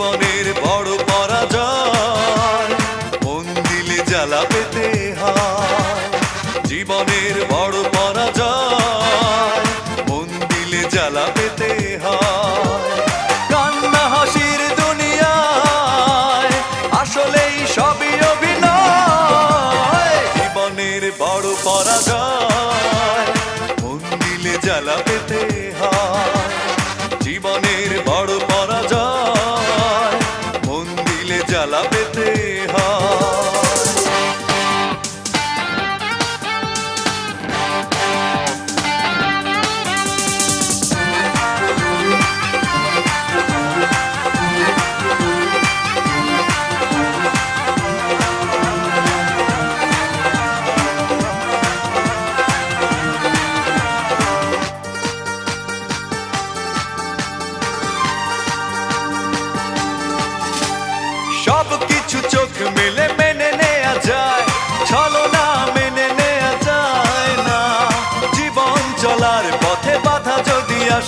জীবনের বড় পরাজয়। মন দিলে জ্বালা পেতে হয়। জীবনের বড় পরাজয়। মন দিলে জ্বালা পেতে হয়। কান্না হাসির দুনিয়ায় আসলেই সবই অভিনয়। জীবনের বড় পরাজয়। মন দিলে জ্বালা দিলে জ্বালা পেতে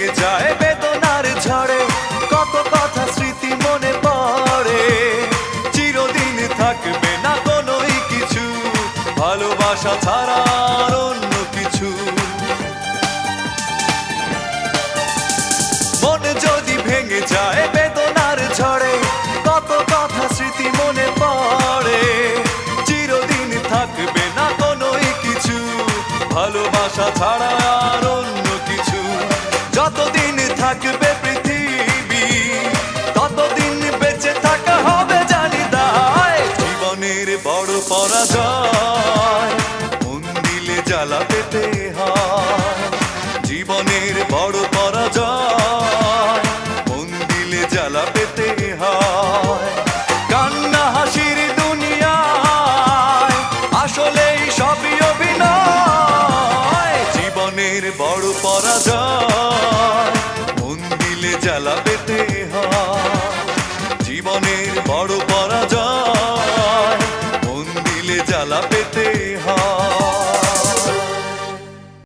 ভেঙে যায় বেদনার ঝড়ে। কত কথা স্মৃতি মনে পড়ে। চিরদিন থাকবে না কোনোই কিছু। ভালোবাসা ছাড়া অন্য কিছু। থাকবে পৃথিবী। ততদিন বেঁচে থাকা হবে জানি দায় জীবনের বড় পরাজয়, মন দিলে জ্বালা পেতে হয় জীবনের বড় পরাজয়, মন দিলে জ্বালা পেতে হয় কান্না হাসির দুনিয়ায়, আসলেই সবই অভিনয়। জীবনের বড় পরাজয় বড়